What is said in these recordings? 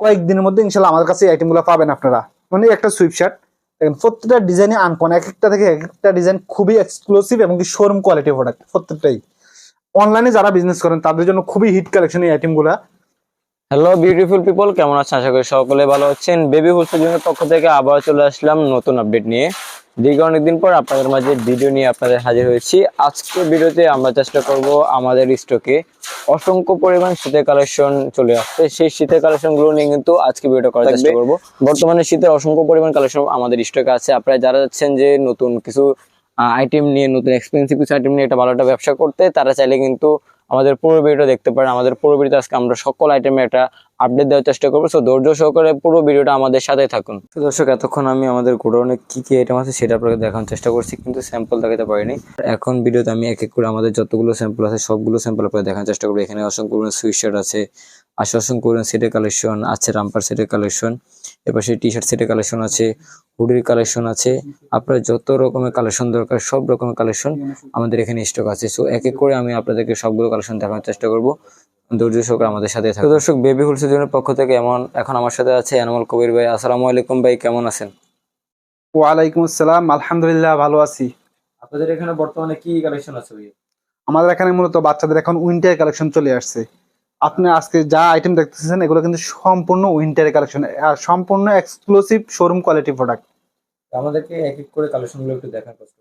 কয়েকদিনের মধ্যে ইনশাল্লাহ আমার কাছে এই আইটেমগুলো পাবেন আপনারা। মানে একটা সুইপ শার্ট দেখেন, প্রত্যেকটা ডিজাইনে আনকন এক একটা থেকে এক একটা ডিজাইন খুবই এক্সক্লুসিভ এবং কি শোরুম কোয়ালিটি প্রোডাক্ট প্রত্যেকটাই। অনলাইনে যারা বিজনেস করেন, তাদের জন্য খুবই হিট কালেকশন এই আইটেমগুলো হ্যালো বিউটিফুল পিপল কেমন আছেন? আশা করি সকলে ভালো আছেন। বেবি হোলসেল জন্য পক্ষ থেকে আবার চলে আসলাম নতুন আপডেট নিয়ে। দীর্ঘ অনেকদিন পর আপনাদের মাঝে ভিডিও নিয়ে আপনাদের হাজির হয়েছি। আজকে ভিডিওতে আমরা চেষ্টা করব আমাদের স্টকে অসংখ্য পরিমাণ শীতের কালেকশন চলে আসছে। সেই শীতের কালেকশনগুলো নিয়ে কিন্তু আজকে ভিডিও করার চেষ্টা করব। বর্তমানে শীতের অসংখ্য পরিমাণ কালেকশন আমাদের স্টকে আছে। আপনারা যারা যাচ্ছেন যে নতুন কিছু আইটেম নিয়ে নতুন এক্সপেন্সিভ কিছু আইটেম নিয়ে একটা ভালো একটা ব্যবসা করতে তারা চাইলে কিন্তু আমাদের পুরো ভিডিওটা দেখতে পারেন। আমাদের পুরো ভিডিওতে আজকে আমরা সকল আইটেমে একটা আপডেট দেওয়ার চেষ্টা করব। সো ধৈর্য সহকারে পুরো ভিডিওটা আমাদের সাথে থাকুন। তো দর্শক, এতক্ষণ আমি আমাদের গোডাউনে কী কী আইটেম আছে সেটা আপনাকে দেখানোর চেষ্টা করছি, কিন্তু স্যাম্পল দেখাতে পারিনি। এখন ভিডিওতে আমি এক এক করে আমাদের যতগুলো স্যাম্পল আছে, সবগুলো স্যাম্পল আপনাকে দেখানোর চেষ্টা করব। এখানে অসংখ্য সুইচ শার্ট আছে অসংখ্য পরিমাণ সেটের কালেকশন আছে রামপার সেটের কালেকশন এপাশে টি শার্ট সেটের কালেকশন আছে হুডির কালেকশন আছে। আপনার যত রকমের কালেকশন দরকার সব রকমের কালেকশন আমাদের এখানে স্টক আছে। সো এক এক করে আমি আপনাদেরকে সবগুলো কালেকশন দেখানোর চেষ্টা করব। ধৈর্য সহকারে আমাদের সাথে থাকুন। দর্শক বেবি হোলসেল জনের পক্ষ থেকে এমন এখন আমার সাথে আছে এনামল কবির ভাই। আসসালামু আলাইকুম ভাই কেমন আছেন? ওয়ালাইকুম আসসালাম আলহামদুলিল্লাহ ভালো আছি। আপনাদের এখানে বর্তমানে কি কালেকশন আছে ভাই আমাদের এখানে মূলত বাচ্চাদের এখন উইন্টার কালেকশন চলে আসছে। আপনি আজকে যা আইটেম দেখতেছেন এগুলো কিন্তু সম্পূর্ণ উইন্টারের কালেকশন আর সম্পূর্ণ এক্সক্লুসিভ শোরুম কোয়ালিটি প্রোডাক্ট আমাদেরকে এক এক করে কালেকশনগুলো একটু দেখার কষ্ট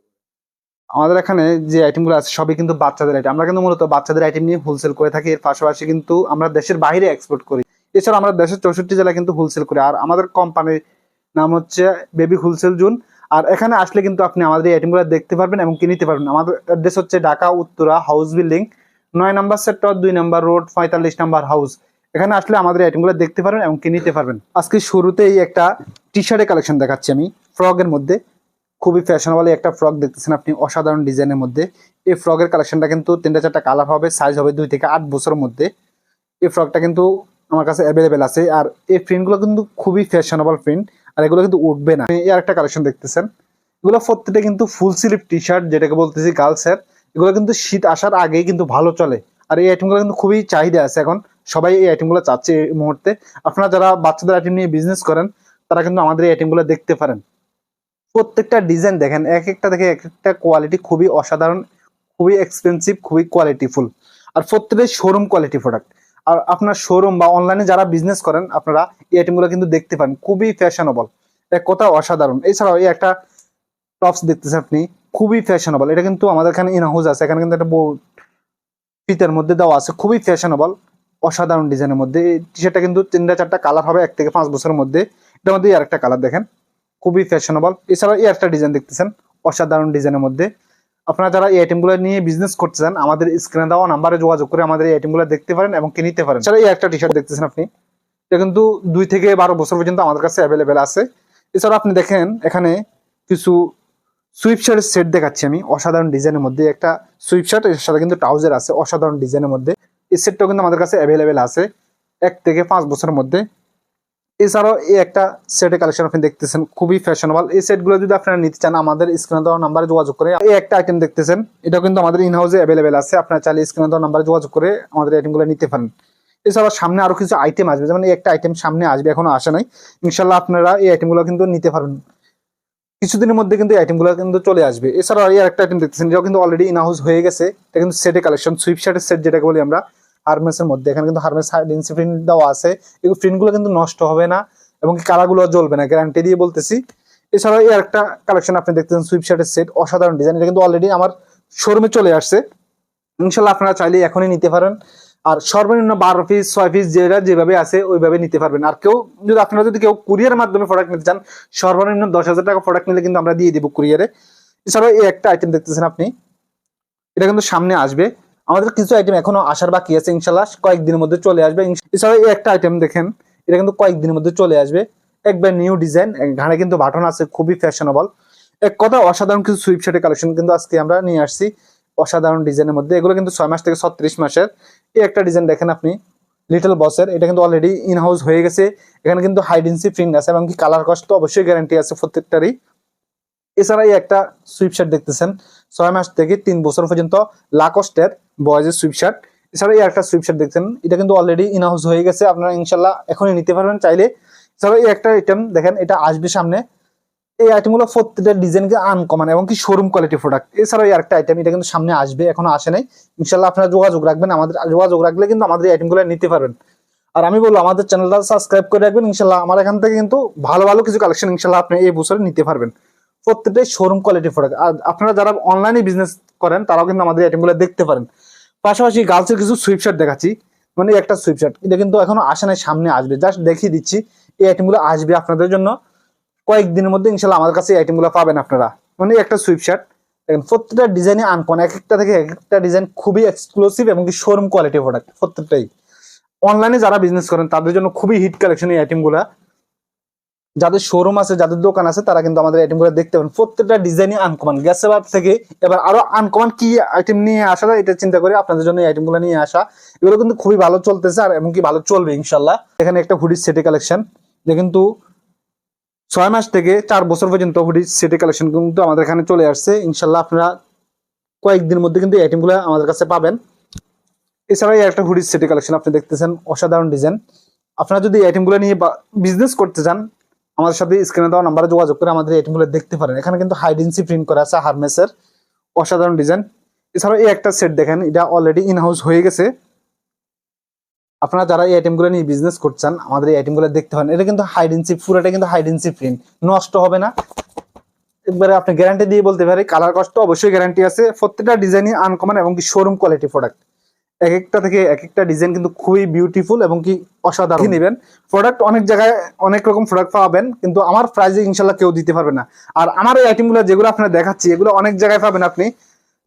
আমাদের এখানে যে আইটেমগুলো আছে সবই কিন্তু বাচ্চাদের আইটেম আমরা কিন্তু মূলত বাচ্চাদের আইটেম নিয়ে হোলসেল করে থাকি। এর পাশাপাশি কিন্তু আমরা দেশের বাইরে এক্সপোর্ট করি। এছাড়া আমরা দেশের চৌষট্টি জেলায় কিন্তু হোলসেল করি। আর আমাদের কোম্পানির নাম হচ্ছে বেবি হোলসেল জোন আর এখানে আসলে কিন্তু আপনি আমাদের এই আইটেমগুলো দেখতে পারবেন এবং কিনতে পারবেন। আমাদের অ্যাড্রেস হচ্ছে ঢাকা উত্তরা হাউস বিল্ডিং নয় নাম্বার সেক্টর দুই নাম্বার রোড পঁয়তাল্লিশ নাম্বার হাউস এখানে আসলে আমাদের আইটেমগুলো দেখতে পারবেন এবং কিনতে পারবেন। আজকে শুরুতেই একটা টি শার্টের কালেকশন দেখাচ্ছি আমি। ফ্রকের মধ্যে। খুবই ফ্যাশনেবল একটা ফ্রক দেখতেছেন আপনি, অসাধারণ ডিজাইনের মধ্যে। এই ফ্রকের কালেকশনটা কিন্তু তিনটা চারটা কালার হবে সাইজ হবে দুই থেকে আট বছরের মধ্যে। এই ফ্রকটা কিন্তু আমার কাছে অ্যাভেলেবেল আছে। আর এই প্রিন্টগুলো কিন্তু খুবই ফ্যাশনেবল প্রিন্ট আর এগুলো কিন্তু উঠবে না। এই আর একটা কালেকশন দেখতেছেন। এগুলো প্রত্যেকটা কিন্তু ফুল স্লিভ টি শার্ট যেটাকে বলতেছি গার্লসের এগুলো কিন্তু শীত আসার আগেই কিন্তু ভালো চলে। আর এই আইটেমগুলো কিন্তু খুবই চাহিদা আছে এখন। সবাই এই আইটেমগুলো চাচ্ছে এই মুহূর্তে। আপনারা যারা বাচ্চাদের আইটেম নিয়ে বিজনেস করেন, তারা কিন্তু আমাদের এই আইটেমগুলো দেখতে পারেন। প্রত্যেকটা ডিজাইন দেখেন, এক একটা দেখে এক একটা কোয়ালিটি খুবই অসাধারণ, খুবই এক্সপেন্সিভ খুবই কোয়ালিটিফুল আর প্রত্যেকটাই শোরুম কোয়ালিটি প্রোডাক্ট আর আপনার শোরুম বা অনলাইনে যারা বিজনেস করেন, আপনারা এই আইটেমগুলো কিন্তু দেখতে পান খুবই ফ্যাশনেবল এক কথা অসাধারণ। এছাড়াও এই একটা টপস দেখতেছেন আপনি। খুবই ফ্যাশনেবল এটা কিন্তু আমাদের এখানে ইনহাউস আছে। এখানে কিন্তু একটা ফিতের মধ্যে দেওয়া আছে। খুবই ফ্যাশনেবল অসাধারণ ডিজাইনের মধ্যে। এই টি শার্টটা কিন্তু তিনটা, চারটা কালার হবে, এক থেকে পাঁচ বছরের মধ্যে। এটার মধ্যে আর একটা কালার দেখেন। খুবই ফ্যাশনেবল এছাড়াও এই একটা ডিজাইন দেখতেছেন, অসাধারণ ডিজাইনের মধ্যে। আপনারা যারা এই আইটেমগুলো নিয়ে বিজনেস করতে চান, আমাদের স্ক্রিনে দেওয়া নাম্বারে যোগাযোগ করে আমাদের এই আইটেমগুলো দেখতে পারেন এবং কিনতে পারেন। এছাড়া এই একটা টি শার্ট দেখতেছেন আপনি। এটা কিন্তু দুই থেকে বারো বছর পর্যন্ত আমাদের কাছে অ্যাভেলেবেল আছে। এছাড়া আপনি দেখেন, এখানে কিছু সুইপ শার্টের সেট দেখাচ্ছি আমি। অসাধারণ ডিজাইনের মধ্যে একটা সুইপ শার্ট এর সাথে কিন্তু ট্রাউজার আছে, অসাধারণ ডিজাইনের মধ্যে। এই সেটটাও কিন্তু আমাদের কাছে অ্যাভেলেবেল আছে এক থেকে পাঁচ বছরের মধ্যে। এছাড়াও এই একটা সেটের কালেকশন আপনি দেখতেছেন, খুবই ফ্যাশনেবল এই সেটগুলো যদি আপনারা নিতে চান, আমাদের স্ক্রিনে দেওয়া নাম্বারে যোগাযোগ করে এই একটা আইটেম দেখতেছেন এটা কিন্তু আমাদের ইনহাউসে অ্যাভেলেবেল আছে। আপনারা চাইলে স্ক্রিনে দেওয়া নাম্বারে যোগাযোগ করে আমাদের আইটেমগুলো নিতে পারেন। এছাড়াও সামনে আরও কিছু আইটেম আসবে, যেমন এই একটা আইটেম সামনে আসবে, এখনও আসে নাই। ইনশাল্লাহ আপনারা এই আইটেমগুলো কিন্তু নিতে পারবেন। কিছুদিনের মধ্যে কিন্তু আইটেমগুলো কিন্তু চলে আসবে। এছাড়াও এই একটা আইটেম দেখতেছেন যেটা কিন্তু অলরেডি ইনহাউস হয়ে গেছে। এটা কিন্তু সেটের কালেকশন সুইপ শার্টের সেট যেটাকে বলি আমরা হারমেসের মধ্যে। এখানে কিন্তু হারমেস ইনসি প্রিন্ট দেওয়া আছে। এই প্রিন্টগুলো কিন্তু নষ্ট হবে না এবং কালারগুলো জ্বলবে না গ্যারান্টি দিয়ে বলতেছি। এছাড়াও এই একটা কালেকশন আপনি দেখতেছেন সুইপ শার্টের সেট অসাধারণ ডিজাইন এটা কিন্তু অলরেডি আমার শোরুমে চলে আসছে। ইনশাল্লাহ আপনারা চাইলে এখনই নিতে পারেন। আর সর্বনিম্ন বারো পিস ছয় পিস যেটা যেভাবে আছে ওইভাবে নিতে পারবেন। আর কেউ যদি আপনারা যদি কেউ কুরিয়ার মাধ্যমে প্রোডাক্ট নিতে চান, সর্বনিম্ন দশ হাজার টাকা প্রোডাক্ট নিলে কিন্তু আমরা দিয়ে দিব কুরিয়ারে এছাড়াও এই একটা আইটেম দেখতেছেন আপনি। এটা কিন্তু সামনে আসবে। আমাদের কিছু আইটেম এখনও আসার বাকি আছে, ইনশাল্লাহ কয়েকদিনের মধ্যে চলে আসবে। এছাড়াও এই একটা আইটেম দেখেন, এটা কিন্তু কয়েকদিনের মধ্যে চলে আসবে। একবার নিউ ডিজাইন ঘাড়ে কিন্তু বাটন আছে, খুবই ফ্যাশনেবল এক কথা, অসাধারণ কিছু সুইপ শার্টের কালেকশন কিন্তু আজকে আমরা নিয়ে আসছি। অসাধারণ ডিজাইনের মধ্যে। এগুলো কিন্তু ছয় মাস থেকে ছত্রিশ মাসের। এই একটা ডিজাইন দেখেন আপনি লিটল বসের এটা কিন্তু অলরেডি ইন হাউস হয়ে গেছে। এখানে কিন্তু হাইডেন্সি প্রিন্ট আছে এবং কি কালার কস্ট তো অবশ্যই গ্যারান্টি আছে প্রত্যেকটারই। এছাড়া এই একটা সুইপ শার্ট দেখতেছেন, ছয় মাস থেকে তিন বছর পর্যন্ত লাকস্টের বয়েজের সুইপ শার্ট এছাড়া এই একটা সুইপশাট দেখছেন এটা কিন্তু অলরেডি ইন হাউস হয়ে গেছে, আপনারা ইনশাল্লাহ এখনই নিতে পারবেন চাইলে। এছাড়া এই একটা আইটেম দেখেন, এটা আসবে সামনে এই আইটেমগুলো প্রত্যেকটা ডিজাইনকে আনকমন এবং কি শোরুম কোয়ালিটি প্রোডাক্ট এছাড়াও এই একটা আইটেম এটা কিন্তু সামনে আসবে, এখনও আসে নাই। ইনশাল্লাহ আপনারা যোগাযোগ রাখবেন, আমাদের যোগাযোগ রাখলে কিন্তু আমাদের এই আইটেমগুলো নিতে পারবেন। আর আমি বলব, আমাদের চ্যানেলটা সাবস্ক্রাইব করে রাখবেন ইনশাল্লাহ আমার এখান থেকে কিন্তু ভালো ভালো কিছু কালেকশন ইনশাল্লাহ আপনি এই বছরে নিতে পারবেন। প্রত্যেকটাই শোরুম কোয়ালিটি প্রোডাক্ট আর আপনারা যারা অনলাইনে বিজনেস করেন, তারাও কিন্তু আমাদের আইটেমগুলো দেখতে পারেন। পাশাপাশি গার্লসের কিছু সুইপশার্ট দেখাচ্ছি। মানে একটা সুইপশার্ট এটা কিন্তু এখনও আসে নাই, সামনে আসবে। জাস্ট দেখিয়ে দিচ্ছি, এই আইটেমগুলো আসবে আপনাদের জন্য। কয়েকদিনের মধ্যে ইনশাল্লাহ আমার কাছে এই আইটেমগুলো পাবেন আপনারা। মানে একটা সুইপশার্ট দেখেন, প্রত্যেকটা ডিজাইনে আনকন এক একটা থেকে এক একটা ডিজাইন খুবই এক্সক্লুসিভ এবং শোরুম কোয়ালিটি প্রোডাক্ট প্রত্যেকটাই। অনলাইনে যারা বিজনেস করেন, তাদের জন্য খুবই হিট কালেকশন এই আইটেমগুলা যাদের শোরুম আছে, যাদের দোকান আছে, তারা কিন্তু আমাদের আইটেমগুলো দেখতে পারেন। প্রত্যেকটা ডিজাইনই আনকমন গ্যাসেবার থেকে এবার আরও আনকমন কি আইটেম নিয়ে আসা যায়, এটা চিন্তা করে আপনাদের জন্য এই আইটেমগুলো নিয়ে আসা। এগুলো কিন্তু খুবই ভালো চলতেছে আর এমনকি ভালো চলবে ইনশাল্লাহ। এখানে একটা হুডির সেটে কালেকশন যে কিন্তু ছয় মাস থেকে চার বছর পর্যন্ত হুডির সেটে কালেকশন কিন্তু আমাদের এখানে চলে আসছে। ইনশাল্লাহ আপনারা কয়েকদিনের মধ্যে কিন্তু এই আইটেমগুলো আমাদের কাছে পাবেন। এছাড়া একটা হুডির সেটে কালেকশন আপনি দেখতেছেন, অসাধারণ ডিজাইন আপনারা যদি এই আইটেমগুলো নিয়ে বিজনেস করতে চান, আমাদের সাথে স্ক্রিনে দেওয়া নাম্বারে যোগাযোগ করে আমাদের আইটেমগুলো দেখতে পারেন। এখানে কিন্তু হাইডেন্সি প্রিন্ট করা আছে হারমেসের অসাধারণ ডিজাইন এছাড়াও এই একটা সেট দেখেন, এটা অলরেডি ইন হাউস হয়ে গেছে। আপনারা যারা এই আইটেমগুলো নিয়ে বিজনেস করছেন, আমাদের এই আইটেমগুলো দেখতে পারেন এটা কিন্তু হাইডেন্সি পুরোটা কিন্তু হাইডেন্সি প্রিন্ট নষ্ট হবে না। একবারে আপনি গ্যারান্টি দিয়ে বলতে পারি কালার কষ্ট অবশ্যই গ্যারান্টি আছে। প্রত্যেকটা ডিজাইনই আনকমন এবং কি শোরুম কোয়ালিটি প্রোডাক্ট এক একটা থেকে এক একটা ডিজাইন কিন্তু খুবই বিউটিফুল এবং কি অসাধারণ। নেবেন। প্রোডাক্ট অনেক জায়গায় অনেক রকম প্রোডাক্ট পাবেন, কিন্তু আমার প্রাইজে ইনশাল্লাহ কেউ দিতে পারবে না। আর আমার এই আইটেমগুলো যেগুলো আপনার দেখাচ্ছি, এগুলো অনেক জায়গায় পাবেন আপনি।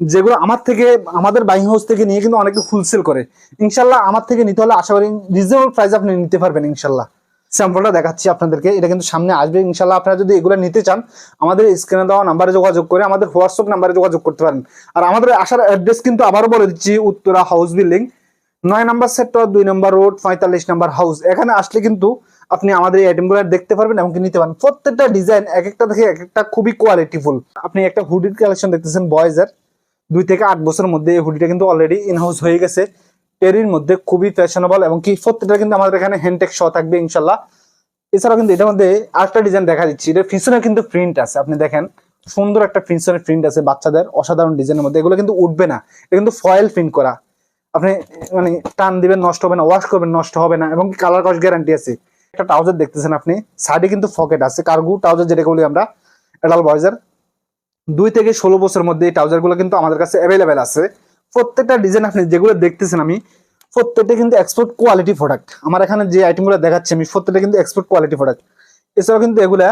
যেগুলো আমার থেকে, আমাদের বাইং হাউস থেকে নিয়ে কিন্তু অনেকে ফুলসেল করে। ইনশাল্লাহ আমার থেকে নিতে হলে আশা করি রিজনেবল প্রাইস আপনি নিতে পারবেন ইনশাল্লাহ। স্যাম্পলটা দেখাচ্ছি আপনাদেরকে, এটা কিন্তু সামনে আসবে। ইনশাল্লাহ আপনারা যদি এগুলো নিতে চান, আমাদের স্ক্রিনে দেওয়া নাম্বারে যোগাযোগ করে আমাদের হোয়াটসঅ্যাপ নাম্বারে যোগাযোগ করতে পারেন। আর আমাদের আসার অ্যাড্রেস কিন্তু আবারও বলে দিচ্ছি, উত্তরা হাউস বিল্ডিং নয় নাম্বার সেক্টর দুই নম্বর রোড পঁয়তাল্লিশ নাম্বার হাউস এখানে আসলে কিন্তু আপনি আমাদের এই আইটেমগুলো দেখতে পারবেন এবং নিতে পারেন প্রত্যেকটা ডিজাইন এক একটা থেকে এক একটা খুবই কোয়ালিটিফুল আপনি একটা হুডির কালেকশন দেখতেছেন বয়েজের দুই থেকে আট বছরের মধ্যে এই হুডিটা কিন্তু অলরেডি ইনহাউস হয়ে গেছে। টেরির মধ্যে খুবই ফ্যাশনেবল এবং কি প্রত্যেকটা কিন্তু আমাদের এখানে হ্যান্ডটেক শ থাকবে ইনশাল্লাহ। এছাড়াও কিন্তু এটার মধ্যে আরেকটা ডিজাইন দেখা দিচ্ছি। এটা পিছনে কিন্তু প্রিন্ট আছে, আপনি দেখেন। সুন্দর একটা পিছনের প্রিন্ট আছে বাচ্চাদের অসাধারণ ডিজাইনের মধ্যে। এগুলো কিন্তু উঠবে না, এটা কিন্তু ফয়েল প্রিন্ট করা। আপনি মানে টান দিবেন, নষ্ট হবে না ওয়াশ করবেন, নষ্ট হবে না এবং কালার কস গ্যারান্টি আছে। একটা ট্রাউজার দেখতেছেন আপনি সাইডে কিন্তু পকেট আছে কার্গু ট্রাউজার যেটাকে বলি আমরা এডাল বয়েজের দুই থেকে ষোলো বছরের মধ্যে এই ট্রাউজারগুলো কিন্তু আমাদের কাছে অ্যাভেলেবেল আছে। প্রত্যেকটা ডিজাইন আপনি যেগুলো দেখতেছেন আমি, প্রত্যেকটা কিন্তু এক্সপোর্ট কোয়ালিটি প্রোডাক্ট আমার এখানে যে আইটেমগুলো দেখাচ্ছি আমি, প্রত্যেকটা কিন্তু এক্সপোর্ট কোয়ালিটি প্রোডাক্ট এছাড়াও কিন্তু এগুলা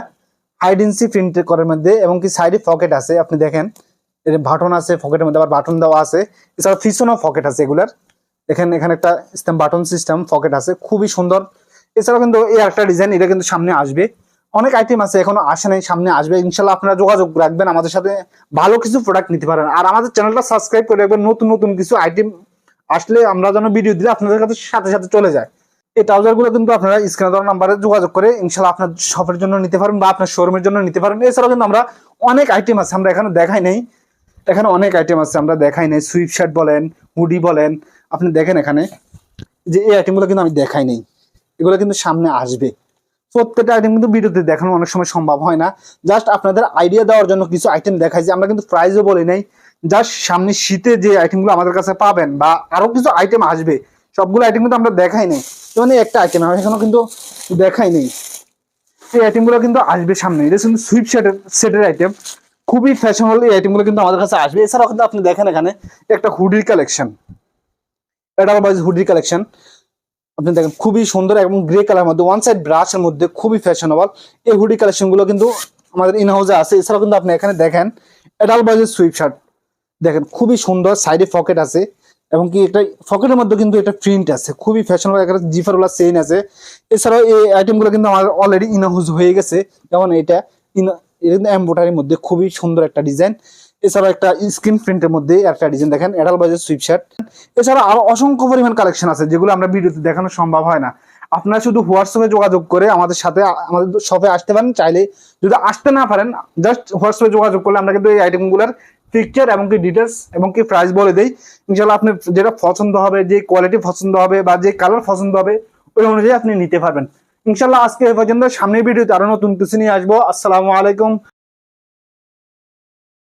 হাইডেন্সি প্রিন্ট করার মধ্যে এবং কি সাইডে পকেট আছে, আপনি দেখেন। এর বাটন আছে পকেটের মধ্যে আবার বাটন দেওয়া আছে। এছাড়া পিছনেও পকেট আছে এগুলার। এখানে এখানে একটা বাটন সিস্টেম পকেট আছে, খুবই সুন্দর। এছাড়াও কিন্তু এই একটা ডিজাইন এটা কিন্তু সামনে আসবে। অনেক আইটেম আছে এখনও আসে নাই, সামনে আসবে। ইনশাল্লাহ আপনারা যোগাযোগ রাখবেন, আমাদের সাথে ভালো কিছু প্রোডাক্ট নিতে পারেন। আর আমাদের চ্যানেলটা সাবস্ক্রাইব করে রাখবেন, নতুন নতুন কিছু আইটেম আসলে আমরা যেন ভিডিও দিলে আপনাদের কাছে সাথে সাথে চলে যায়। এই ট্রাউজারগুলো কিন্তু আপনারা স্ক্রিনে দেওয়া নাম্বারে যোগাযোগ করে ইনশাল্লাহ আপনার শপের জন্য নিতে পারেন বা আপনার শোরুমের জন্য নিতে পারেন। এছাড়াও কিন্তু আমরা অনেক আইটেম আছে, আমরা এখানে দেখাই নেই। এখানে অনেক আইটেম আছে, আমরা দেখাই নেই। সুইপ শার্ট বলেন হুডি বলেন, আপনি দেখেন এখানে যে এই আইটেমগুলো কিন্তু আমি দেখাই নেই। এগুলো কিন্তু সামনে আসবে। প্রত্যেকটা আইটেম কিন্তু ভিডিওতে দেখানো অনেক সময় সম্ভব হয় না। জাস্ট আপনাদের আইডিয়া দেওয়ার জন্য কিছু আইটেম দেখাই যে আমরা কিন্তু প্রাইজও বলি নাই। জাস্ট সামনে শীতে যে আইটেমগুলো আমাদের কাছে পাবেন বা আরও কিছু আইটেম আসবে, সবগুলো আইটেম কিন্তু আমরা দেখাই নেই। এই একটা আইটেম আমরা এখনও কিন্তু দেখাই নেই। এই আইটেমগুলো কিন্তু আসবে সামনে। এটা কিন্তু সুইপ সেটের সেটের আইটেম খুবই ফ্যাশনেবল এই আইটেমগুলো কিন্তু আমাদের কাছে আসবে। এছাড়াও কিন্তু আপনি দেখেন এখানে একটা হুডির কালেকশন এটা হুডির কালেকশন আপনি দেখেন খুবই সুন্দর এবং গ্রে কালার মধ্যে ওয়ান সাইড ব্রাশের মধ্যে খুবই ফ্যাশনেবল এই হুডি কালেকশনগুলো কিন্তু আমাদের ইন হাউসে আছে। এছাড়াও কিন্তু আপনি এখানে দেখেন এডাল বয়েজের সুইপ শার্ট দেখেন, খুবই সুন্দর সাইডে পকেট আছে এবং কি একটা পকেটের মধ্যে কিন্তু একটা প্রিন্ট আছে। খুবই ফ্যাশনেবল একটা জিফারওয়ালা চেইন আছে। এছাড়াও এই আইটেমগুলো কিন্তু আমার অলরেডি ইন হাউস হয়ে গেছে। যেমন এটা ইন এম্বোটারির মধ্যে খুবই সুন্দর একটা ডিজাইন এছাড়াও একটা স্ক্রিন প্রিন্টের মধ্যে একটা ডিজাইন দেখেন এডাল বাজের সুইপ শার্ট এছাড়া আরও অসংখ্য পরিমাণ কালেকশন আছে, যেগুলো আমরা ভিডিওতে দেখানো সম্ভব হয় না। আপনারা শুধু হোয়াটসঅ্যাপে যোগাযোগ করে আমাদের সাথে, আমাদের শপে আসতে পারেন, চাইলে যদি আসতে না পারেন জাস্ট হোয়াটসঅ্যাপে যোগাযোগ করলে আমরা কিন্তু এই আইটেমগুলোর পিকচার এবং কি ডিটেলস এবং কি প্রাইস বলে দেই। ইনশাল্লাহ আপনি যেটা পছন্দ হবে, যে কোয়ালিটি পছন্দ হবে বা যে কালার পছন্দ হবে, ওই অনুযায়ী আপনি নিতে পারবেন। ইনশাল্লাহ আজকে এ পর্যন্ত, সামনের ভিডিওতে আরও নতুন কিছু নিয়ে আসব। আসসালামু আলাইকুম।